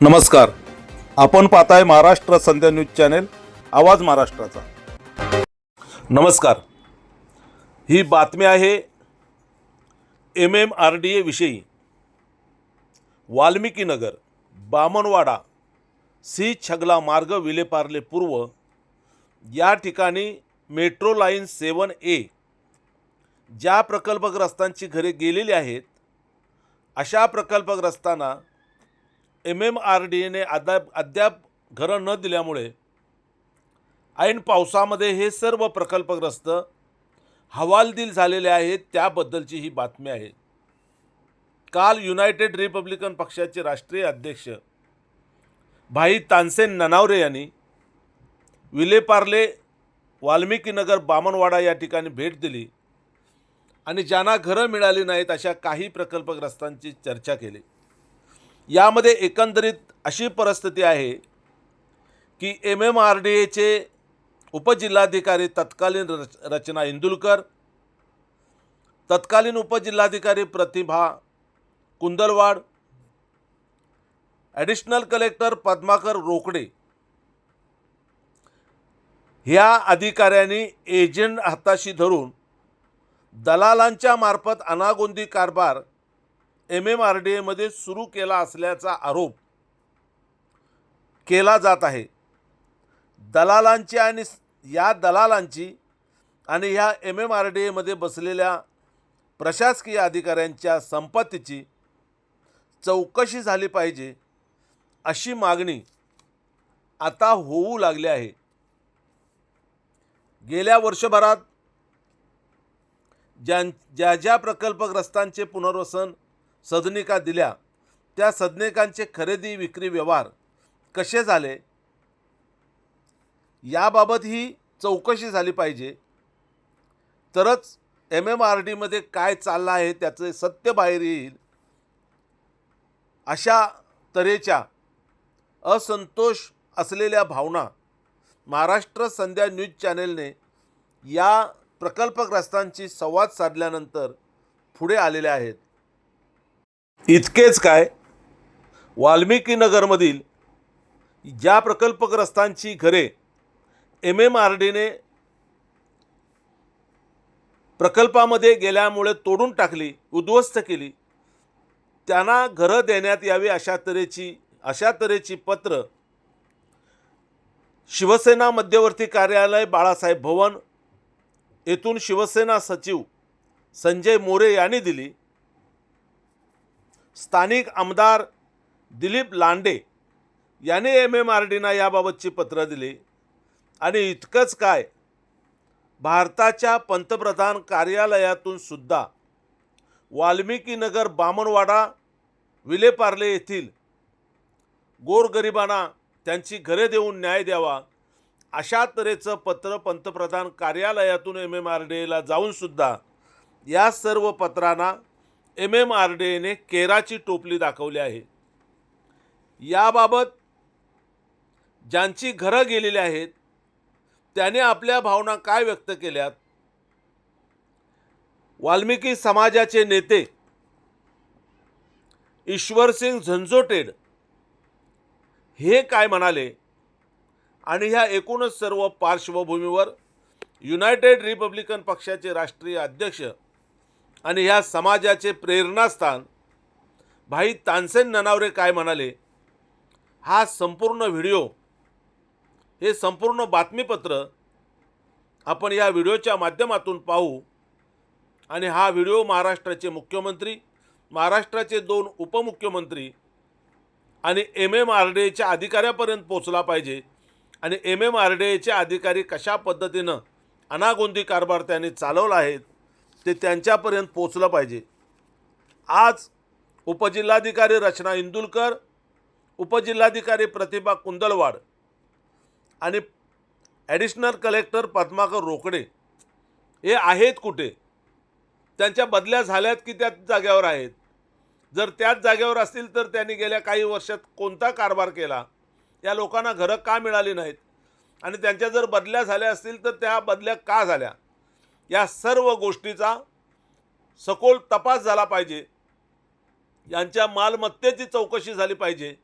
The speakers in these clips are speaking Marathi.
नमस्कार. आपण पाहताय महाराष्ट्र संध्या न्यूज चॅनेल आवाज महाराष्ट्राचा. नमस्कार. ही बातमी आहे M M R D A विषयी. वाल्मिकीनगर बामनवाडा सी छगला मार्ग विलेपार्ले पूर्व या ठिकाणी मेट्रो लाईन सेवन ए ज्या प्रकल्पग्रस्तांची घरे गेलेली आहेत अशा प्रकल्पग्रस्तांना एम एम आर डी एने अद्याप अद्याप घरं न दिल्यामुळे ऐन पावसामध्ये हे सर्व प्रकल्पग्रस्त हवालदिल झालेले आहेत त्याबद्दलची ही बातमी आहे. काल युनायटेड रिपब्लिकन पक्षाचे राष्ट्रीय अध्यक्ष भाई तानसेन ननावरे यांनी विलेपार्ले वाल्मिकीनगर बामणवाडा या ठिकाणी भेट दिली आणि ज्यांना घरं मिळाली नाहीत अशा काही प्रकल्पग्रस्तांची चर्चा केली. यामध्ये एकंदरीत अशी परिस्थिती आहे की एम एम आर डी एचे उपजिल्हाधिकारी तत्कालीन रच रचना इंदुलकर तत्कालीन उपजिल्हाधिकारी प्रतिभा कुंदलवाड ॲडिशनल कलेक्टर पद्माकर रोकडे ह्या अधिकाऱ्यांनी एजंट हाताशी धरून दलालांच्या मार्फत अनागोंदी कारभार एम एम आर डी एमध्ये सुरू केला असल्याचा आरोप केला जात आहे. दलालांची आणि या दलालांची आणि ह्या एम एम आर डी एमध्ये बसलेल्या प्रशासकीय अधिकाऱ्यांच्या संपत्तीची चौकशी झाली पाहिजे अशी मागणी आता होऊ लागली आहे. गेल्या वर्षभरात ज्यां ज्या ज्या प्रकल्पग्रस्तांचे पुनर्वसन सदनिका दिल्या. त्या सदनिकांचे खरेदी विक्री व्यवहार कसे झाले? याबाबत ही चौकशी झाली पाहिजे. तरच एम एम आर डीमध्ये काय चाललं आहे त्याचे सत्य बाहेर येईल. अशा तऱ्हेच्या असंतोष असलेल्या भावना महाराष्ट्र संध्या न्यूज चॅनेलने या प्रकल्पग्रस्तांची संवाद साधल्यानंतर पुढे आलेल्या आहेत. इतकेच काय? वाल्मिकीनगरमधील ज्या प्रकल्पग्रस्तांची घरे एम एम आर डीने प्रकल्पामध्ये गेल्यामुळे तोडून टाकली उद्ध्वस्त केली. त्यांना घरं देण्यात यावी अशा तऱ्हेची अशा तऱ्हेची पत्र शिवसेना मध्यवर्ती कार्यालय बाळासाहेब भवन येथून शिवसेना सचिव संजय मोरे यांनी दिली. स्थानिक आमदार दिलीप लांडे यांनी एम एम आर डीना याबाबतची पत्रं दिली. आणि इतकंच काय भारताच्या पंतप्रधान कार्यालयातून सुद्धा वाल्मिकीनगर बामणवाडा विलेपार्ले येथील गोरगरिबांना त्यांची घरे देऊन न्याय द्यावा अशा तऱ्हेचं पत्र पंतप्रधान कार्यालयातून एम एम आर डी एला जाऊनसुद्धा या सर्व पत्रांना एम एम आर डी एने केराची टोपली दाखवली आहे. याबाबत ज्यांची घरं गेलेली आहेत त्याने आपल्या भावना काय व्यक्त केल्यात? वाल्मिकी समाजाचे नेते ईश्वरसिंग झंझोटेड हे काय म्हणाले? आणि ह्या एकूणच सर्व पार्श्वभूमीवर युनायटेड रिपब्लिकन पक्षाचे राष्ट्रीय अध्यक्ष आणि ह्या समाजाचे प्रेरणास्थान भाई तानसेन ननावरे काय म्हणाले? हा संपूर्ण व्हिडिओ हे संपूर्ण बातमीपत्र आपण या व्हिडिओच्या माध्यमातून पाहू. आणि हा व्हिडिओ महाराष्ट्राचे मुख्यमंत्री महाराष्ट्राचे दोन उपमुख्यमंत्री आणि एम एम आर डी एच्या अधिकाऱ्यापर्यंत पोचला पाहिजे. आणि एम एम आर डी एचे अधिकारी कशा पद्धतीनं अनागोंदी कारभार त्यांनी चालवला आहेत ते त्यांच्यापर्यंत पोचलं पाहिजे. आज उपजिल्हाधिकारी रचना इंदुलकर उपजिल्हाधिकारी प्रतिभा कुंदलवाड आणि ॲडिशनल कलेक्टर पद्माकर रोकडे हे आहेत कुठे? त्यांच्या बदल्या झाल्यात की त्याच जाग्यावर आहेत? जर त्याच जागेवर असतील तर त्यांनी गेल्या काही वर्षात कोणता कारभार केला? या लोकांना घरं का मिळाली नाहीत? आणि त्यांच्या जर बदल्या झाल्या असतील तर त्या बदल्या का झाल्या? या सर्व गोष्टीचा सखोल तपास झाला पाहिजे. यांच्या मालमत्तेची चौकशी झाली पाहिजे.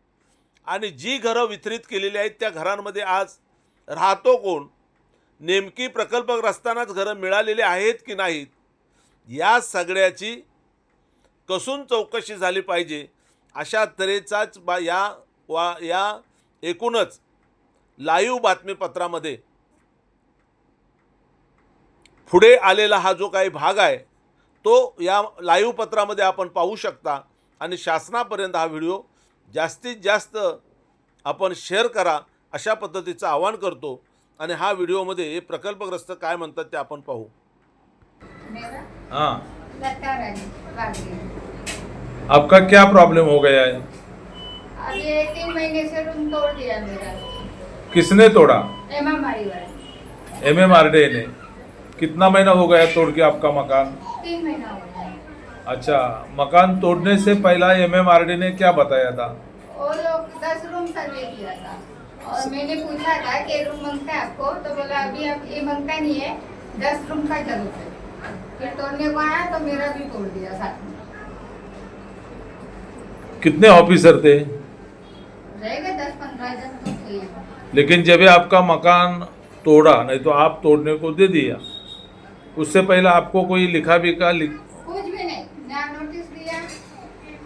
आणि जी घरं वितरित केलेली आहेत त्या घरांमध्ये आज राहतो कोण? नेमकी प्रकल्पग्रस्तांनाच घरं मिळालेली आहेत की नाहीत? या सगळ्याची कसून चौकशी झाली पाहिजे? अशा तऱ्हेचाच बा या वा या एकूणच लाईव्ह बातमीपत्रामध्ये पुढे आलेला हा जो काही भाग आहे तो या लाईव्ह पत्रामध्ये आपण पाहू शकता. आणि शासनापर्यंत हा व्हिडिओ जास्तीत जास्त आपण शेअर करा अशा पद्धतीचं आवाहन करतो. आणि हा व्हिडिओमध्ये हे प्रकल्पग्रस्त काय म्हणतात ते आपण पाहू. मेरा हाँ आपका क्या प्रॉब्लम हो गया है? अब ये तीन महीने से रूम तोड़ दिया मेरा। किसने तोड़ा? एमा एम एम आर डे ने। कितना महीना हो गया तोड़ के आपका मकान? तीन महीना हो गया अच्छा मकान तोड़ने से पहला एम एम आर डी ने क्या बताया था? वो लोग दस रूम सर्वे किया था। और मैंने पूछा था कि रूम माँगता है आपको? तो बोला अभी अब ये माँगता नहीं है दस रूम का ज़रूरत है फिर तोड़ने को आया तो मेरा भी तोड़ दिया साथ में। कितने ऑफिसर थे? रहेगा दस पंद्रह जन तो लेकिन जब आपका मकान तोड़ा नहीं तो आप तोड़ने को दे दिया। उससे पहले आपको कोई लिखा बिखा लिख कुछ भी नहीं। ना नोटिस दिया,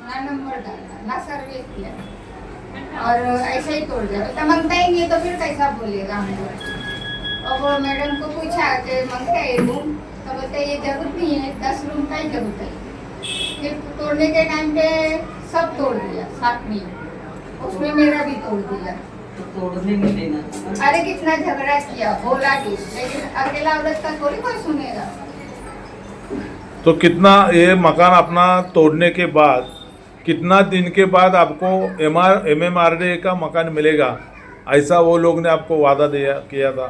ना नंबर डाला, ना सर्वे किया और ऐसे ही तोड़ दिया। बेटा माँगता ही नहीं तो फिर कैसा बोलेगा हमको? और वो मैडम को पूछा कि, माँगता है रूम तो बोलते, ये ज़रूरत नहीं है, दस रूम का ही ज़रूरत है। फिर तोड़ने के टाइम पे सब तोड़ दिया साथ में उसमें मेरा भी तोड़ दिया। तो तोड़ने में लेना अरे कितना झगड़ा किया बोला भी लेकिन अकेला औरत का थोड़ी कोई सुनेगा। तो कितना ये मकान अपना तोड़ने के बाद कितना दिन के बाद आपको M R M M R D का मकान मिलेगा? ऐसा वो लोग ने आपको वादा दिया किया था।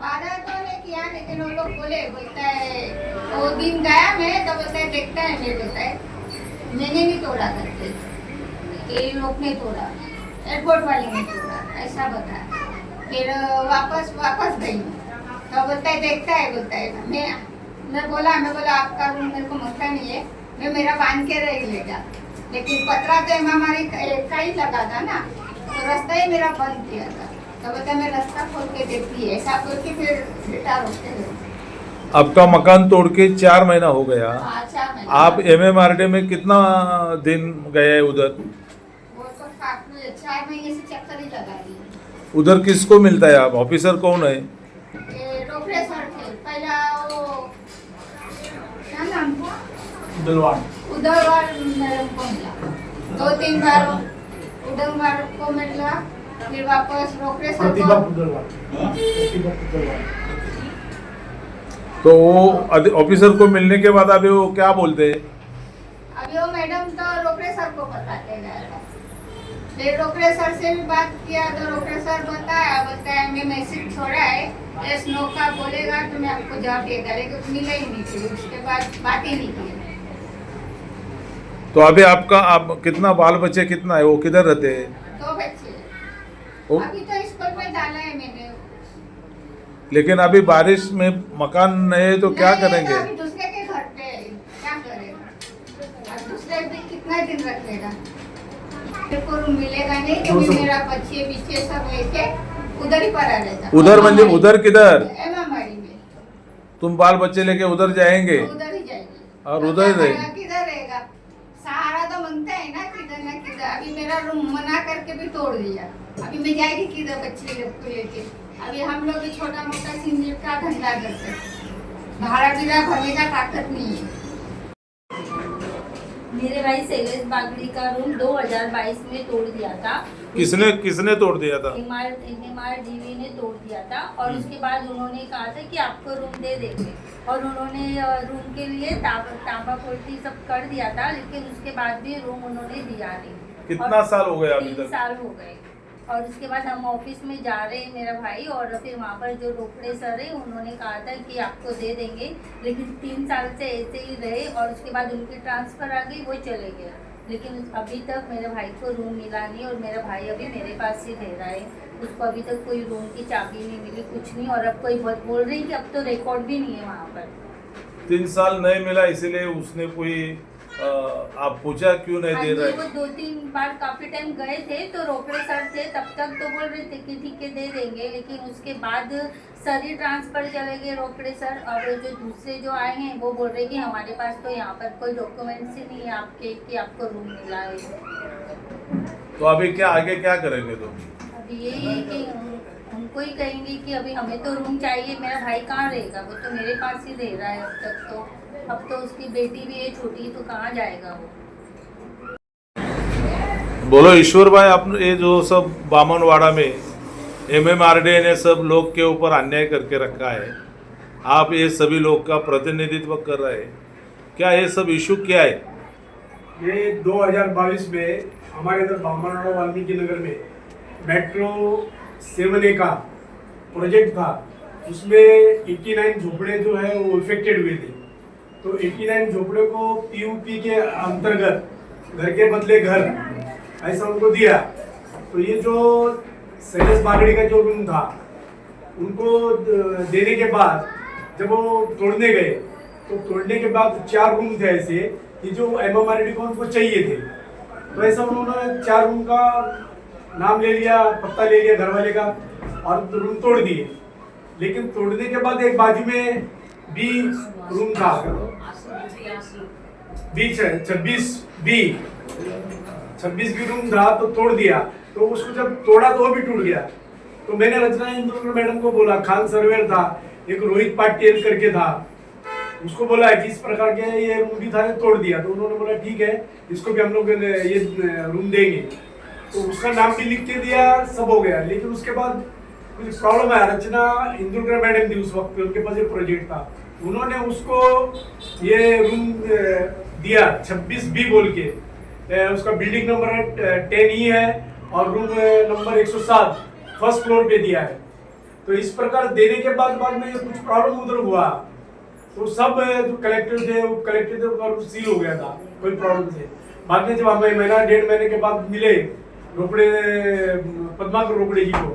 वादा तो नहीं किया लेकिन वो लोग बोले बोलता है वो दिन गया मैं तो बोलता है देखता है मैं बोलता है मैंने नहीं तोड़ा करके ये लोग ने तोड़ा। एयरपोर्ट वाले ने ऐसा बताया फिर वापस वापस गई। तो बोलता है देखता है बोलता है मैं मैं बोला मैं बोला आपका रूम मेरे को मक्का नहीं है। मैं मेरा बाँध के रह लेगा लेकिन पतरा तो हमारी का ही लगा था ना। तो रास्ता ही मेरा बंद किया था। तो बोलता मैं रास्ता खोल के देखती है। ऐसा बोल के फिर बेटा रोकते गए आपका मकान तोड़ के चार महीना हो गया। अच्छा आप एम एम आर डी में कितना दिन गए उधर? चार महीने से चक्कर ही लगा रही है उधर किसको मिलता है आप? ऑफिसर कौन है? रोकड़े सर थे। पहला वो क्या नाम था? मैडम को मिला। दो तीन बार उदयवार को मिला फिर वापस रोकड़े सर को तो वो ऑफिसर को मिलने के बाद अभी वो क्या बोलते हैं? अभी वो मैडम तो रोकड़े सर को बताते थे फिर रोकड़े सर से भी बात किया तो रोकड़े सर बताया बताया मैं मैसेज छोड़ा है एस नो का बोलेगा तो मैं आपको जवाब देगा लेकिन मिला ही नहीं फिर उसके बाद बात ही नहीं की तो अभी आपका आप कितना बाल बच्चे कितना है? वो किधर रहते हैं? दो बच्चे। वो- अभी तो स्कूल में डाला है मैंने। लेकिन अभी बारिश में मकान नहीं है तो क्या तो करेंगे? दूसरे के घर पे क्या करेगा दूसरे भी कितना दिन रखेगा मिलेगा नहीं क्योंकि मेरा बच्चे पीछे सब लेके उधर ही पड़ा रहता। उधर म्हणजे उधर किधर? तुम बाल बच्चे लेके उधर जाएँगे? उधर ही जाएगी। और तो उधर ही रहेगी। किधर रहेगा? सहारा तो माँगता है ना किधर ना किधर। अभी मेरा रूम मना करके भी तोड़ दिया। अभी मैं जाएगी किधर बच्चे लोग को लेके? अभी हम लोग छोटा मोटा सिंजिल का धंधा करते हैं। भाड़ा बीड़ा भरने का ताकत नहीं है। मेरे भाई शैलेश बागड़ी का रूम 2022 में तोड़ दिया था। किसने किसने तोड़ दिया था? आर ने तोड़ दिया था और हम्म। उसके बाद उन्होंने कहा था कि आपको रूम दे देंगे। और उन्होंने रूम के लिए तांबा ताबा पोल्टी सब कर दिया था लेकिन उसके बाद भी रूम उन्होंने दिया नहीं। कितना साल हो गया अभी तक? साल हो गए। और उसके बाद हम ऑफ़िस में जा रहे हैं मेरा भाई और फिर वहाँ पर जो रोकड़े सर है, उन्होंने कहा था कि आपको दे देंगे। लेकिन तीन साल से ऐसे ही रहे और उसके बाद उनकी ट्रांसफ़र आ गई, वो चले गए। लेकिन अभी तक मेरे भाई को रूम मिला नहीं और मेरा भाई अभी मेरे पास ही रह रहा है। उसको अभी तक कोई रूम की चाबी नहीं मिली, कुछ नहीं। और अब कोई बहुत बोल रही कि अब तो रिकॉर्ड भी नहीं है वहाँ पर। तीन साल नहीं मिला, इसीलिए उसने कोई आप पूछा क्यों नहीं हाँ दे रहे? वो दो तीन बार काफ़ी टाइम गए थे तो रोकड़े सर थे तब तक तो बोल रहे थे कि ठीक है दे देंगे लेकिन उसके बाद सर ही ट्रांसफ़र चले गए रोकड़े सर और जो दूसरे जो आए हैं वो बोल रहे कि हमारे पास तो यहाँ पर कोई डॉक्यूमेंट्स ही नहीं है आपके कि आपको रूम मिला है। तो अभी क्या आगे क्या करेंगे तुम? अभी यही है कि हमको ही कहेंगे कि अभी हमें तो रूम चाहिए मेरा भाई कहाँ रहेगा? वो तो मेरे पास ही रह रहा है अब तक तो। अब तो उसकी बेटी भी है छोटी तो कहाँ जाएगा वो? बोलो ईश्वर भाई आप ये जो सब बामनवाड़ा में एम एम आर डी ने सब लोग के ऊपर अन्याय करके रखा है आप ये सभी लोग का प्रतिनिधित्व कर रहे हैं। क्या ये सब इशू क्या है? ये 2022 में हमारे इधर बामनवाड़ा वाल्मीकि नगर में मेट्रो सेवन ए का प्रोजेक्ट था उसमें 89 झोपड़े जो है वो इफेक्टेड हुए थे। तो 89 झोपड़े को पीयूपी के अंतर्गत घर के बदले घर, ऐसा उनको दिया। तो ये जो सैलस बागड़ी का जो रूम था, उनको देने के बाद जब वो तोड़ने गए तो तोड़ने के बाद चार रूम थे ऐसे कि जो एम एम को उनको चाहिए थे। तो ऐसा उन्होंने चार रूम का नाम ले लिया, पत्ता ले लिया घर वाले का और रूम तोड़ दिए। लेकिन तोड़ने के बाद एक बाजू में बी रूम था। बी छब्बीस बी। छब्बीस बी रूम था तो तोड़ दिया। तो उसको जब तोड़ा तो वो भी टूट गया। तो मैंने रचना इंदुर मैडम को बोला, खान सर्वेयर था, एक रोहित पाटिल करके था। उसको बोला है कि इस प्रकार के ये रूम भी था, ये तोड़ दिया। तो उन्होंने बोला, ठीक है, इसको भी हम लोग ये रूम देंगे। तो उसका नाम भी लिख के दिया, सब हो गया। लेकिन उसके बाद कुछ प्रॉब्लम आया। रचना इंदुलकर मैडम थी उस वक्त, उनके पास एक प्रोजेक्ट था। उन्होंने उसको ये रूम दिया 26 बी बोल के। उसका बिल्डिंग नंबर टेन ही है और रूम नंबर 107 फ़र्स्ट फ्लोर पे दिया है। तो इस प्रकार देने के बाद बाद में ये कुछ प्रॉब्लम उधर हुआ। तो सब जो कलेक्टर थे, वो कलेक्टर थे और सील हो गया था, कोई प्रॉब्लम थे बाद में जब हमें महीना, डेढ़ महीने के बाद मिले रोकड़े पद्माकर रोकड़े जी को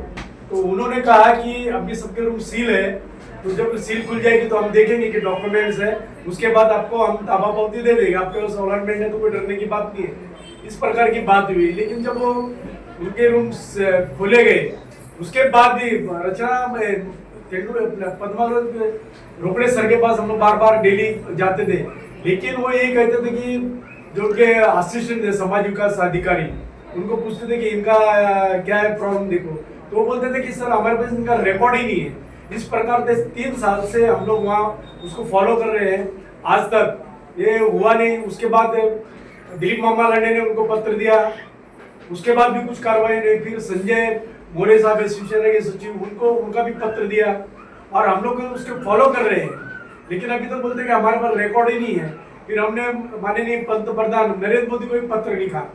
तो उन्होंने कहा कि अभी सबके रूम सील है तो जब सील खुल जाएगी तो हम देखेंगे कि डॉक्यूमेंट्स है। उसके बाद आपको हम ताबा पावती दे देंगे। आपके पास अलॉटमेंट है तो कोई डरने की बात नहीं है। इस प्रकार की बात हुई। लेकिन जब वो उनके रूम खोले गए, उसके बाद भी रचना में पद्मा रोकड़े सर के पास हम लोग बार बार डेली जाते थे। लेकिन वो यही कहते थे कि जो उनके असिस्टेंट थे समाज विकास अधिकारी, उनको पूछते थे कि इनका क्या है प्रॉब्लम देखो। तो वो बोलते थे कि, सर, हमारे पास इनका रिकॉर्ड ही नहीं है। इस प्रकार से तीन साल से हम लोग वहाँ उसको फॉलो कर रहे हैं। आज तक ये हुआ नहीं। उसके बाद दिलीप मामा लाडे ने उनको पत्र दिया। उसके बाद भी कुछ कार्रवाई नहीं। फिर संजय मोरे साहब, शिवसेना के सचिव, उनको, उनका भी पत्र दिया। और हम लोग उसके फॉलो कर रहे हैं। लेकिन अभी तो बोलते कि हमारे पास रिकॉर्ड ही नहीं है। फिर हमने माननीय पंत प्रधान नरेंद्र मोदी को भी पत्र लिखा।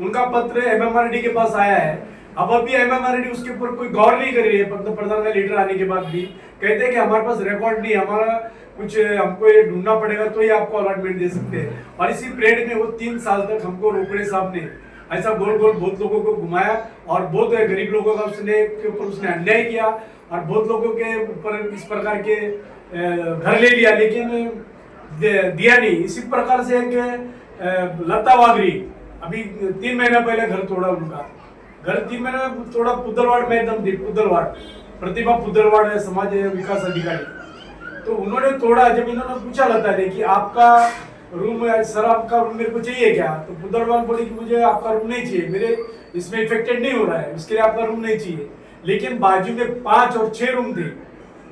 उनका पत्र एमएमआरडी के पास आया है। अब अभी एम एम एमएमआरडी उसके ऊपर कोई गौर नहीं कर रही है। पंत प्रधान का लीडर आने के बाद भी कहते हैं कि हमारे पास रिकॉर्ड नहीं हमारा कुछ, हमको ये ढूंढना पड़ेगा तो ही आपको अलॉटमेंट दे सकते हैं। और इसी पीरियड में वो तीन साल तक हमको रोकड़े साहब ने ऐसा गोल गोल बहुत लोगों को घुमाया और बहुत गरीब लोगों का उसने के ऊपर उसने अन्याय किया और बहुत लोगों के ऊपर इस प्रकार के घर ले लिया, लेकिन दिया नहीं। इसी प्रकार से एक लता वागरी, अभी तीन महीना पहले घर तोड़ा उनका। तीन महीना तोड़ा पुदलवाड़ में एकदम थी, पुदलवाड़ प्रतिभा पुदलवाड़ है समाज विकास अधिकारी तो उन्होंने थोड़ा जब इन्होंने पूछा लता ने कि आपका रूम सर आपका रूम मेरे को चाहिए क्या तो पुदलवाल बोले कि मुझे आपका रूम नहीं चाहिए मेरे इसमें इफेक्टेड नहीं हो रहा है इसके लिए आपका रूम नहीं चाहिए लेकिन बाजू में पाँच और छह रूम थे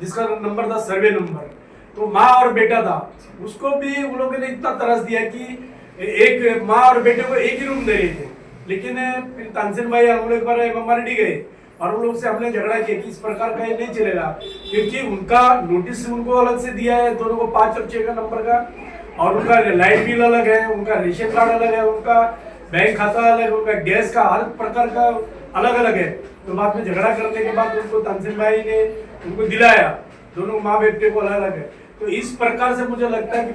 जिसका नंबर था सर्वे नंबर तो माँ और बेटा था उसको भी उन लोगों ने इतना तरस दिया कि एक माँ और बेटे को एक ही रूम दे रहे थे लेकिन तानसेन भाई हम लोग एक बार एमएमआरडी गए और उन लोग से हमने झगड़ा किया कि इस प्रकार का ये नहीं चलेगा। क्योंकि उनका नोटिस उनको अलग से दिया है, दोनों को पाँच और छह का नंबर का और उनका लाइट बिल अलग है, उनका रेशन कार्ड अलग है, उनका बैंक खाता अलग है, उनका गैस का हर प्रकार का अलग अलग है। तो बाद में झगड़ा करने के बाद उनको तानसेन भाई ने उनको दिलाया। दोनों माँ बेटे को अलग अलग है। तो इस प्रकार से मुझे लगता है कि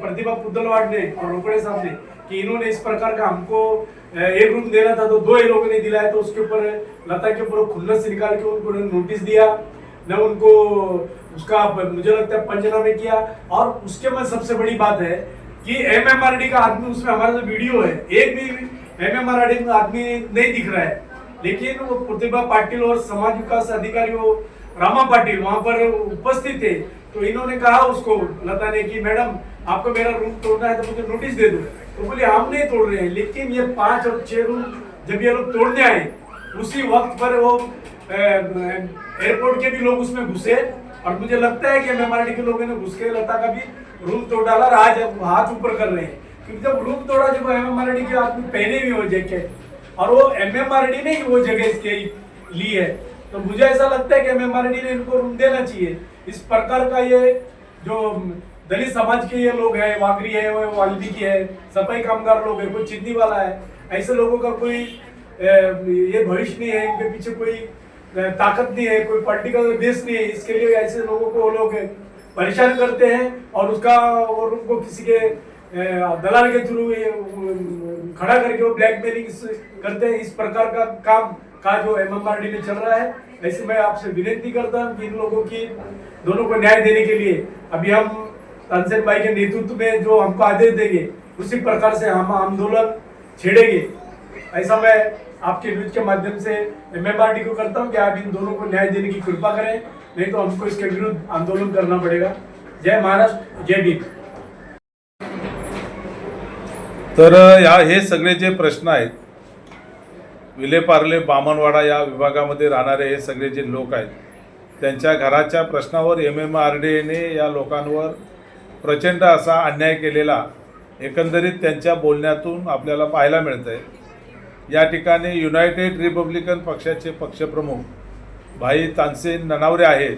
प्रतिभा पुदलवाड़ ने और रोकड़े साहब ने कि इन्होंने इस प्रकार का हमको एक रूम देना था तो दो ही लोगों ने दिलाया तो उसके ऊपर, लता के ऊपर से निकाल के उनको नोटिस दिया। न उनको उसका, मुझे लगता है, पंचनामे किया। और उसके में सबसे बड़ी बात है कि एमएमआरडी का आदमी, उसमें हमारा जो वीडियो है, एक भी एमएमआरडी में आदमी नहीं दिख रहा है। लेकिन वो प्रतिभा पाटिल और समाज विकास अधिकारी वो रामा पाटिल वहाँ पर उपस्थित थे। तो इन्होंने कहा उसको, लता ने कि, मैडम, आपको मेरा रूम तोड़ना है तो मुझे नोटिस दे दो। तो बोले हम नहीं तोड़ रहे हैं। लेकिन ये पाँच और छह रूम जब ये लोग तोड़ने आए, उसी वक्त पर वो एयरपोर्ट के भी लोग उसमें घुसे और मुझे लगता है कि एमएमआरडी के लोगों ने घुस के लता का भी रूम तोड़ डाला आज हाथ ऊपर कर रहे हैं। क्योंकि जब रूम तोड़ा, जब एमएमआरडी के आदमी पहने भी हो जैकेट और वो एमएमआरडी ने वो जगह इसके ली है। तो मुझे ऐसा लगता है कि एमएमआरडी ने इनको रूम देना चाहिए। इस प्रकार का ये जो दलित समाज के ये लोग हैं वागरी है वाल्मीकि है, सफ़ाई कामगार लोग है, कोई चिन्नी वाला है। ऐसे लोगों का कोई ये भविष्य नहीं है, इनके पीछे कोई ताकत नहीं है, कोई पॉलिटिकल बेस नहीं है। इसके लिए ऐसे लोगों को वो लोग परेशान करते हैं और उसका, और उनको किसी के दलाल के थ्रू खड़ा करके वो ब्लैकमेलिंग करते हैं। इस प्रकार का काम, का जो एमएमआरडी में चल रहा है, ऐसे मैं आपसे विनती करता हूँ कि इन लोगों की, दोनों को न्याय देने के लिए। अभी हम तानसेन भाई के नेतृत्व में जो हमको आदेश देंगे उसी प्रकार से हम आंदोलन छेड़ेंगे। ऐसा मैं आपके न्यूज के माध्यम से एमएमआरडी को करता हूँ कि आप इन दोनों को न्याय देने की कृपा करें नहीं तो हमको इसके विरुद्ध आंदोलन करना पड़ेगा। जय महाराष्ट्र जय भीम। तर या हे सगळे जे प्रश्न आहेत विलेपार्ले बामणवाडा या विभागामध्ये राहणारे हे सगळे जे लोक आहेत त्यांच्या घराच्या प्रश्नावर एम एम आर डी एने या लोकांवर प्रचंड असा अन्याय केलेला एकंदरीत त्यांच्या बोलण्यातून आपल्याला पाहायला मिळतं आहे या ठिकाणी युनायटेड रिपब्लिकन पक्षाचे पक्षप्रमुख भाई तानसेन ननावरे आहेत.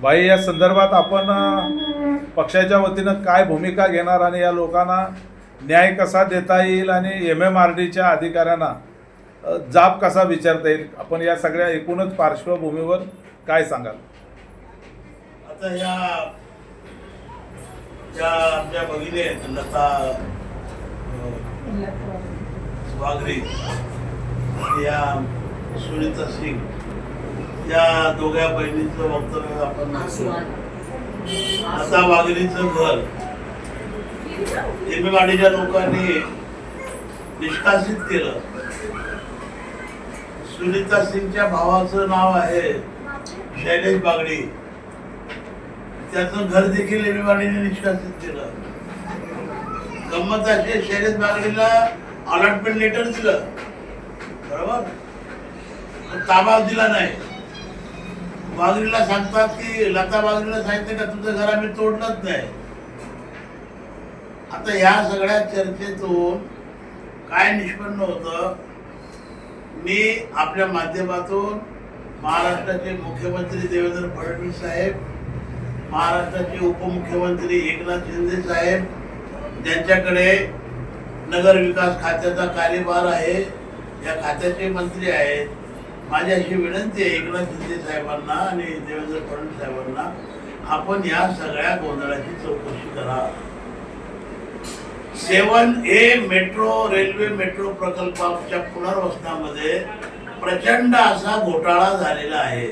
भाई या संदर्भात आपण पक्षाच्या वतीनं काय भूमिका घेणार आणि या लोकांना न्याय कसा देता येईल आणि एम एम आर डीच्या अधिकाऱ्यांना जाब कसा विचारता येईल? आपण या सगळ्या एकूणच पार्श्वभूमीवर काय सांगाल? आता या ज्या आमच्या भगिनी आहेत लता वाघरे या सुनीता सिंग. या दोघ्या बहिणीचं वक्तव्य आपण लता वाघरेचं घर. एमएवाडीच्या लोकांनी निष्कासित केलं. सुनीता सिंगच्या भावाचं नाव आहे शैलेश बागडी. त्याचं घर देखील रेल्वेवाडीने निष्कासित केलं. गंमत अशी आहे, शैलेश बागडीला अलॉटमेंट लेटर दिलं. बरोबर? ताबा दिला नाही. बागडीला सांगतात की लता बागडीला सांगितलं का तुझं घर आम्ही तोडलंच नाही. आता ह्या सगळ्या चर्चेतून काय निष्पन्न होतं? मी आपल्या माध्यमातून महाराष्ट्राचे मुख्यमंत्री देवेंद्र फडणवीस साहेब महाराष्ट्राचे उपमुख्यमंत्री एकनाथ शिंदे साहेब ज्यांच्याकडे नगर विकास खात्याचा कार्यभार आहे या खात्याचे मंत्री आहेत. माझी अशी विनंती आहे एकनाथ शिंदे साहेबांना आणि देवेंद्र फडणवीस साहेबांना आपण या सगळ्या गोंधळाची चौकशी करा. Seven A metro railway metro प्रकल्पाच्या पुनर्वसनामध्ये प्रचंड असा घोटाळा झालेला आहे.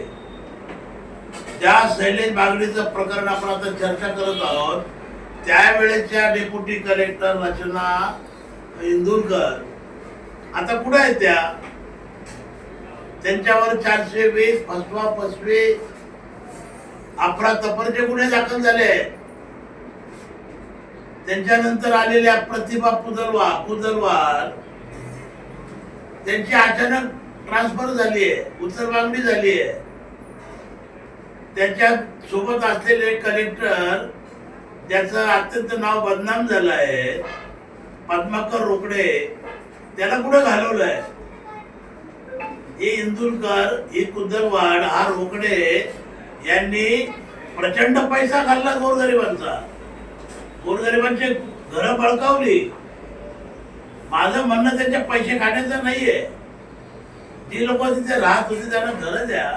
ज्या शैलेश बागडीचं प्रकरण आपण आता चर्चा करत आहोत त्यावेळेच्या डेप्युटी कलेक्टर रचना इंदुरकर. आता कुठे आहेत त्या? त्यांच्यावर चारशे वीस फसवा फसवे अफरातफरचे गुन्हे दाखल झाले त्यांच्यानंतर आलेल्या प्रतिभा पुदलवा पुदलवार त्यांची अचानक ट्रान्सफर झाली आहे उत्तर मागणी झाली आहे. त्याच्या सोबत असलेले कलेक्टर ज्याचं अत्यंत नाव बदनाम झालं आहे पद्माकर रोकडे त्याला कुठं घालवलंय? हे इंदुरकर ही कुदरवाड हा रोकडे यांनी प्रचंड पैसा खाल्ला गोरगरिबांचा. गोरगरिबांची घरं बळकावली. माझं म्हणणं त्यांचे पैसे खाण्याचं नाहीये. जी लोक तिथे राहत होती त्यांना घरं द्या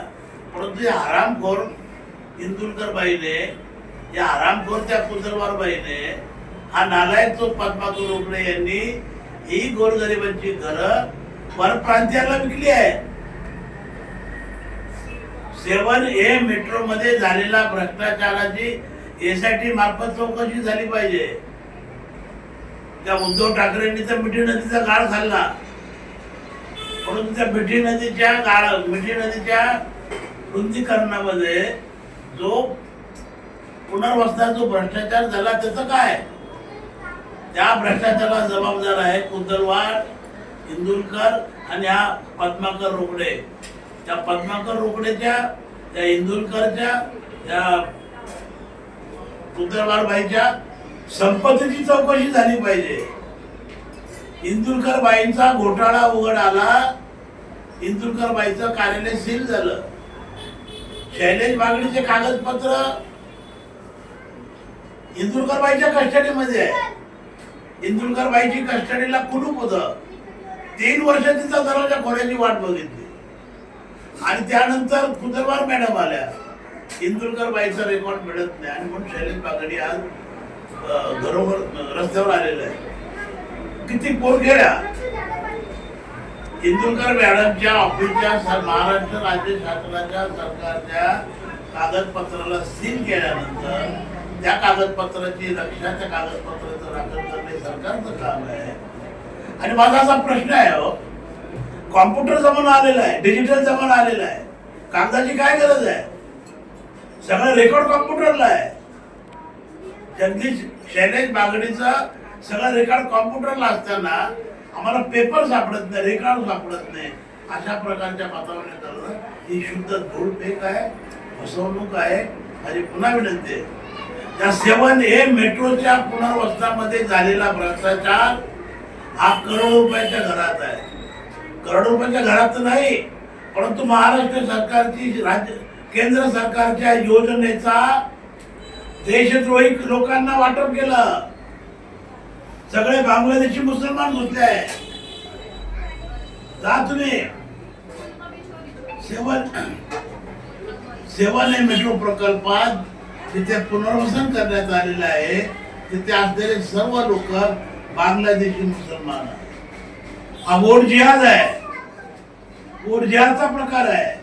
परंतु या हरामखोर इंदुरकर बाईने या हरामखोर त्या कुदरवार बाईने हा नालायक तो पद्माकर रोकडे यांनी ही गोरगरिबांची घरं परप्रांतीयाला विकली आहे सेवन ए मेट्रो मध्ये झालेला भ्रष्टाचाराची एसआयटी मार्फत चौकशी झाली पाहिजे. त्या उद्धव ठाकरेंनी तर मिठी नदीचा गाळ खाल्ला. परंतु त्या मिठी नदीच्या गाळ मिठी नदीच्या रुंदीकरणामध्ये जो पुनर्वसनात जो भ्रष्टाचार झाला त्याचं काय? त्या भ्रष्टाचाराला जबाबदार आहे कुंदलवाड इंदुलकर आणि हा पद्माकर रोकडे. त्या पद्माकर रोकडेच्या त्या इंदुलकरच्या त्या कुंदलवाडबाईच्या संपत्तीची चौकशी झाली पाहिजे. इंदुलकर बाईंचा घोटाळा उघड आला इंदुलकर बाईचं कार्यालय सील झालं. चॅलेंज बागडीचे कागदपत्र इंदुरकर बाईच्या कस्टडीमध्ये आहे. इंदुरकर बाईची कस्टडीला कुलूप होतं. तीन वर्ष तिचा दरवाजा खोल्याची वाट बघितली. आणि त्यानंतर कुदरवार मॅडम आल्या. इंदुरकर बाईचा रेकॉर्ड मिळत नाही. आणि म्हणून शैलेश बागडी आज घरोघर रस्त्यावर आलेलं आहे. किती पोरखेड्या इंदुरकर मॅडमच्या ऑफिसच्या महाराष्ट्र राज्य शासनाच्या सरकारच्या कागदपत्राला सील केल्यानंतर त्या कागदपत्राची रक्षा त्या कागदपत्राचं राखण करणे सरकारचं काम आहे. आणि माझा असा प्रश्न आहे हो. कॉम्प्युटर जमाना आलेला आहे डिजिटल जमाना आलेला आहे. कागदाची काय गरज आहे? सगळं रेकॉर्ड कॉम्प्युटरला आहे. जगदीश शैलेश बागडीचा सगळं रेकॉर्ड कॉम्प्युटरला असताना आम्हाला पेपर सापडत नाही रेकॉर्ड सापडत नाही. अशा प्रकारच्या वातावरणात आलं. ही शुद्ध धूळफेक आहे फसवणूक आहे. आणि पुन्हा विनंती आहे. त्या सेवन ए मेट्रोच्या पुनर्वस्थामध्ये झालेला भ्रष्टाचार हा करोड रुपयाच्या घरात आहे. करोड रुपयाच्या घरात तर नाही परंतु महाराष्ट्र सरकारची राज्य केंद्र सरकारच्या योजनेचा देशद्रोही लोकांना वाटप केलं. सगळे बांगलादेशी मुसलमान घुसले जा तुम्ही. सेवन सेवन मेट्रो प्रकल्पात तिथे पुनर्वसन करण्यात आलेलं आहे. तिथे असलेले सर्व लोक बांगलादेशी मुसलमान अबोड हा वोट जिहाद आहे. वोट जिहादचा प्रकार आहे.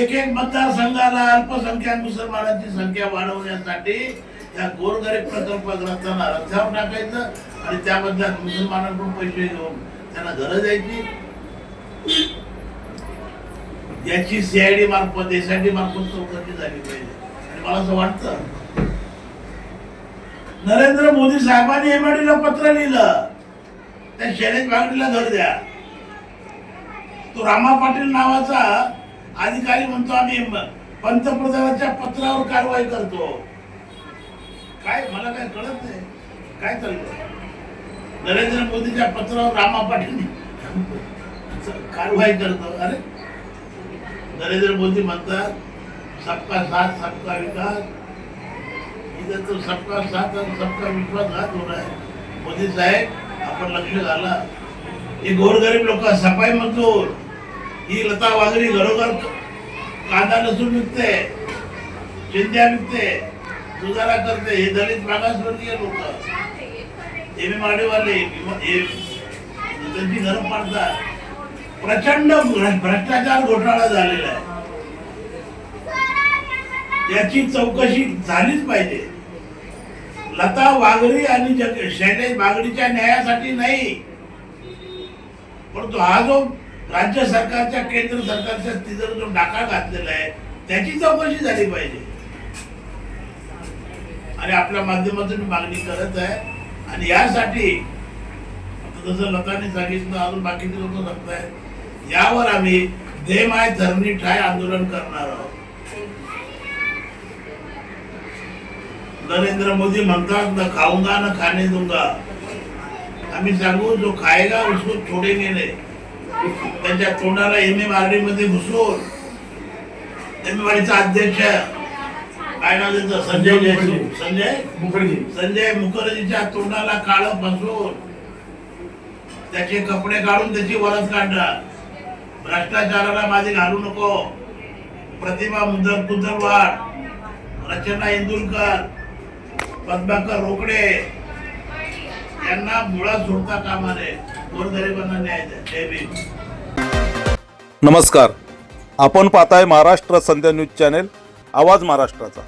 एक एक मतदारसंघाला अल्पसंख्याक मुसलमानांची संख्या वाढवण्यासाठी या गोरगरीब प्रकल्पग्रस्तांना रस्त्यावर टाकायचं आणि त्याबद्दल मुसलमानांकडून पैसे घेऊन त्यांना घरं द्यायची. याची सीआयडी मार्फत एसआयडी मार्फत चौकशी झाली पाहिजे. आणि मला असं वाटतं नरेंद्र मोदी साहेबांनी एमआयडीला ला पत्र लिहिलं. त्या शैलेश बागडीला घर द्या. तो रामा पाटील नावाचा अधिकारी म्हणतो आम्ही पंतप्रधानाच्या पत्रावर कारवाई करतो. काय मला काय कळत नाही. काय चाललं नरेंद्र मोदीच्या पत्रावर रामा पाटील कारवाई करतो अरे नरेंद्र मोदी म्हणतात सबका साथ सबका विकास. इथं तर सबका साथ आणि सबका विश्वासघात होणार आहे. मोदी साहेब आपण लक्ष घाला. हे गोरगरीब लोक सफाई मजदूर ही लता वाघरी घरोघर कांदा लसूण विकते. चिंध्या विकते. गुजारा करते हे दलित मागासवर्गीय लोक. एम माडेवाले हे त्यांची घरं पाडतात प्रचंड भ्रष्टाचार घोटाळा झालेला आहे. याची चौकशी झालीच पाहिजे. लता वाघरी आणि शैलेश बागडीच्या न्यायासाठी नाही. परंतु हा जो राज्य सरकारच्या केंद्र सरकारच्या तिथं जो डाका घातलेला आहे त्याची चौकशी झाली पाहिजे. आणि आपल्या माध्यमातून मागणी करत आहे. आणि यासाठी आता जसं लताने सांगितलं अजून बाकीचे लोक सांगतायत यावर आम्ही दे माय धरणी ठाय आंदोलन करणार आहोत. नरेंद्र मोदी म्हणतात ना खाऊंगा ना खाने दूंगा. आम्ही सांगू जो खायगा उसको छोडेंगे नाही. त्यांच्या तोंडाला एम एम आर डी मध्ये घुसून एम एम आर डीचा अध्यक्ष काय नाव त्याचं? संजय जयस्वाल संजय? मुखर्जी. संजय मुखर्जीच्या तोंडाला काळ फसवून त्याचे कपडे काढून त्याची वरस काढणार भ्रष्टाचाराला माझे घालू नको. प्रतिभा मुदर कुदरवाड रचना इंदुरकर पद्माकर रोकडे. यांना मुळात सोडता कामा नये गोरगरिबांना न्याय द्या. जय नमस्कार. आपण पाहताय महाराष्ट्र संध्या न्यूज चॅनेल आवाज महाराष्ट्राचा.